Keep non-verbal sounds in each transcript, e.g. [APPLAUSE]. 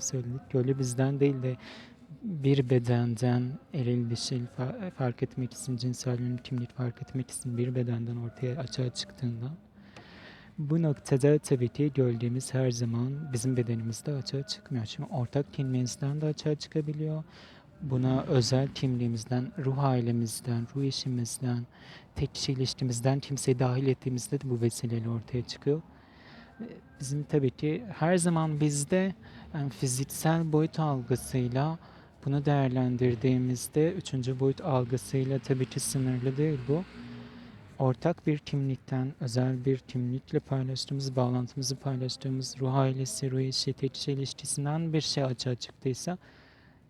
söyledik. Öyle bizden değil de bir bedenden eril dişil fa- fark etmek için, cinsel yönelim kimlik fark etmek için bir bedenden ortaya açığa çıktığında bu noktada tabii ki gölgemiz her zaman bizim bedenimizde açığa çıkmıyor. Şimdi ortak kimliğimizden de açığa çıkabiliyor. Buna özel kimliğimizden, ruh ailemizden, ruh eşimizden, tek kişi ilişkimizden kimseyi dahil ettiğimizde de bu vesileyle ortaya çıkıyor. Bizim tabii ki her zaman bizde yani fiziksel boyut algısıyla bunu değerlendirdiğimizde üçüncü boyut algısıyla tabii ki sınırlı değil bu. Ortak bir kimlikten, özel bir kimlikle paylaştığımız, bağlantımızı paylaştığımız ruh ailesi, ruh eşi, kişi ilişkisinden bir şey açığa çıktıysa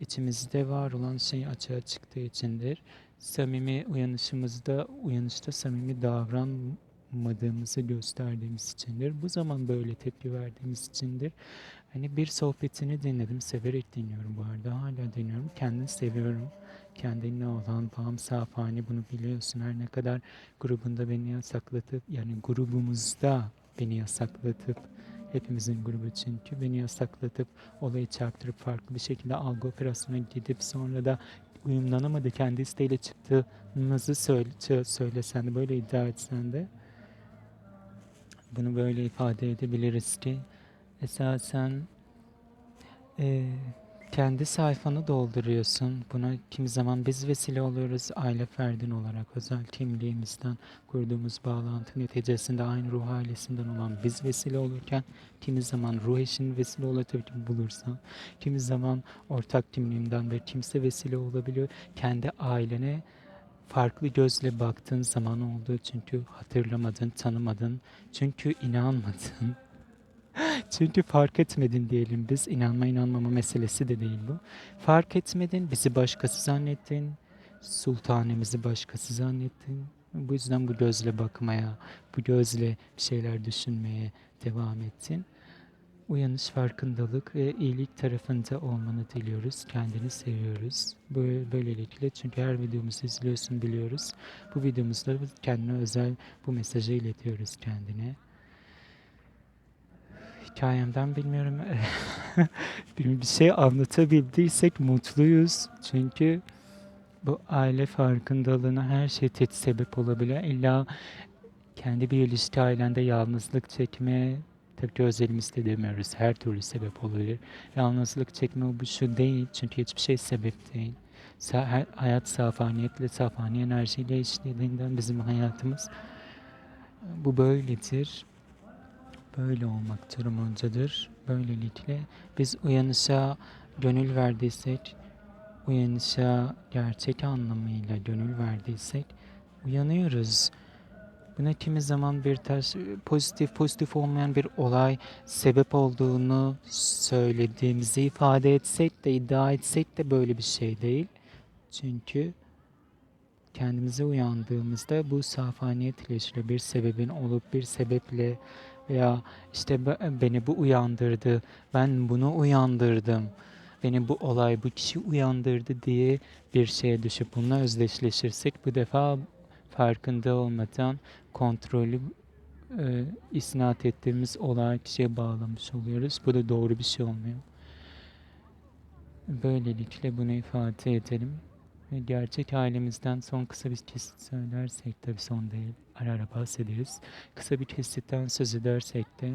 içimizde var olan şey açığa çıktığı içindir. Samimi uyanışımızda, uyanışta samimi davranmadığımızı gösterdiğimiz içindir. Bu zaman böyle tepki verdiğimiz içindir. Hani bir sohbetini dinledim, severek dinliyorum bu arada. Hala dinliyorum. Kendini seviyorum. Kendinle olan bağım safhane bunu biliyorsun. Her ne kadar grubunda beni yasaklatıp, yani grubumuzda beni yasaklatıp, hepimizin grubu çünkü beni yasaklatıp, olayı çarptırıp farklı bir şekilde algı operasyona gidip sonra da uyumlanamadı, kendi isteğiyle çıktığınızı söyle, söylesen de, böyle iddia etsen de bunu böyle ifade edebiliriz ki esasen eee, kendi sayfanı dolduruyorsun. Buna kimi zaman biz vesile oluyoruz aile ferdin olarak özel kimliğimizden kurduğumuz bağlantı neticesinde aynı ruh ailesinden olan biz vesile olurken kimi zaman ruh eşinin vesile olabildiğini bulursan kimi zaman ortak kimliğimden bir kimse vesile olabiliyor. Kendi ailene farklı gözle baktığın zaman oldu çünkü hatırlamadın, tanımadın, çünkü inanmadın. [LAUGHS] Çünkü fark etmedin diyelim biz. inanma inanmama meselesi de değil bu. Fark etmedin, bizi başkası zannettin. Sultanemizi başkası zannettin. Bu yüzden bu gözle bakmaya, bu gözle bir şeyler düşünmeye devam ettin. Uyanış, farkındalık ve iyilik tarafında olmanı diliyoruz. Kendini seviyoruz. Böyle, böylelikle çünkü her videomuzu izliyorsun biliyoruz. Bu videomuzda kendine özel bu mesajı iletiyoruz kendine hikayemden bilmiyorum. [LAUGHS] bir şey anlatabildiysek mutluyuz. Çünkü bu aile farkındalığına her şey sebep olabilir. İlla kendi bir ilişki ailende yalnızlık çekme, tabii ki özelimizde demiyoruz. Her türlü sebep olabilir. Yalnızlık çekme bu şu değil. Çünkü hiçbir şey sebep değil. Sa- hayat safaniyetle, safani enerjiyle işlediğinden bizim hayatımız bu böyledir böyle olmak durumundadır. Böylelikle biz uyanışa gönül verdiysek, uyanışa gerçek anlamıyla gönül verdiysek uyanıyoruz. Buna kimi zaman bir ters, pozitif pozitif olmayan bir olay sebep olduğunu söylediğimizi ifade etsek de iddia etsek de böyle bir şey değil. Çünkü kendimize uyandığımızda bu safaniyet ilişkili bir sebebin olup bir sebeple veya işte be- beni bu uyandırdı, ben bunu uyandırdım, beni bu olay bu kişi uyandırdı diye bir şeye düşüp bununla özdeşleşirsek bu defa farkında olmadan kontrolü e, isnat ettiğimiz olay kişiye bağlamış oluyoruz. Bu da doğru bir şey olmuyor. Böylelikle bunu ifade edelim. Gerçek ailemizden son kısa bir kesit söylersek tabii son değil. Ara ara bahsederiz. Kısa bir kesitten söz edersek de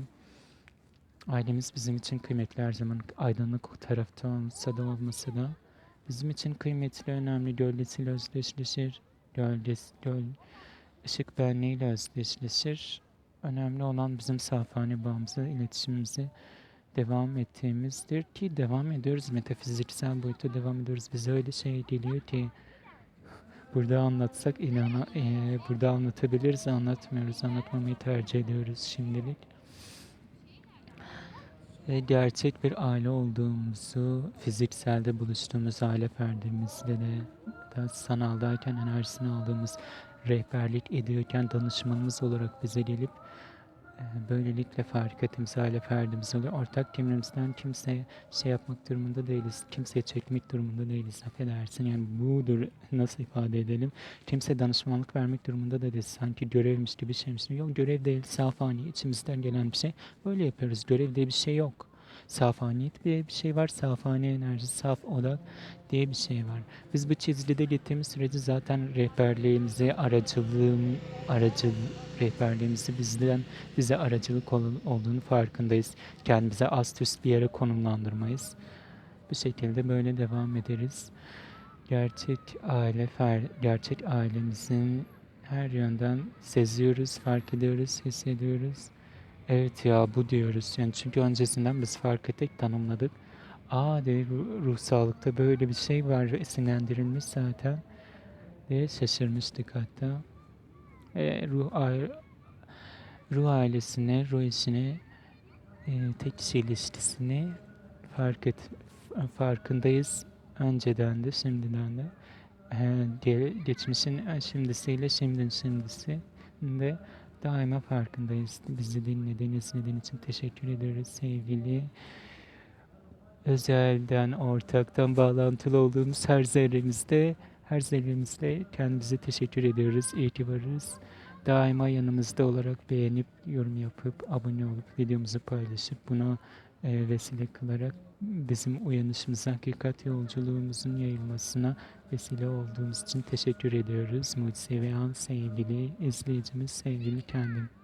ailemiz bizim için kıymetli her zaman aydınlık tarafta olsa da olmasa da bizim için kıymetli, önemli gölgesiyle özdeşleşir. Gölgesi, göl, ışık benliğiyle özdeşleşir. Önemli olan bizim safhane bağımızı, iletişimimizi devam ettiğimizdir ki devam ediyoruz. Metafiziksel boyutta devam ediyoruz. Bize öyle şey geliyor ki burada anlatsak inana, eee, burada anlatabiliriz, anlatmıyoruz. Anlatmamayı tercih ediyoruz şimdilik. Ve gerçek bir aile olduğumuzu, fizikselde buluştuğumuz aile ferdimizle de, da sanaldayken enerjisini aldığımız, rehberlik ediyorken danışmanımız olarak bize gelip Eee, Böylelikle fark ettiğimiz aile ferdimiz oluyor. Ortak kimliğimizden kimseye şey yapmak durumunda değiliz. Kimseye çekmek durumunda değiliz. Affedersin yani budur nasıl ifade edelim. Kimseye danışmanlık vermek durumunda da değiliz. Sanki görevmiş gibi şeymiş. Yok görev değil. Safani içimizden gelen bir şey. Böyle yapıyoruz. Görev diye bir şey yok. Safaniyet diye bir şey var. Safani enerji, saf odak diye bir şey var. Biz bu çizgide gittiğimiz sürece zaten rehberliğimizi, aracılığım, aracıl, rehberliğimizi bizden bize aracılık ol- olduğunu farkındayız. Kendimize ast üst bir yere konumlandırmayız. Bu şekilde böyle devam ederiz. Gerçek aile, fer, gerçek ailemizin her yönden seziyoruz, fark ediyoruz, hissediyoruz. Evet ya bu diyoruz. Yani çünkü öncesinden biz fark ettik, tanımladık. Aa de ruh, ruh sağlıkta böyle bir şey var esinlendirilmiş zaten diye şaşırmıştık hatta. E, ruh, aile, ruh ailesine, ruh eşine e, tek kişi ilişkisini fark et, farkındayız. Önceden de şimdiden de. E, ge- geçmişin e, şimdisiyle şimdinin şimdisi de daima farkındayız. Bizi dinlediğin, izlediğin için teşekkür ederiz sevgili. Özelden, ortaktan bağlantılı olduğumuz her zerremizde, her zerremizde kendimize teşekkür ediyoruz. İyi ki varız. Daima yanımızda olarak beğenip, yorum yapıp, abone olup, videomuzu paylaşıp, buna e, vesile kılarak bizim uyanışımıza, hakikat yolculuğumuzun yayılmasına vesile olduğumuz için teşekkür ediyoruz. Mucizevi an sevgili izleyicimiz, sevgili kendim.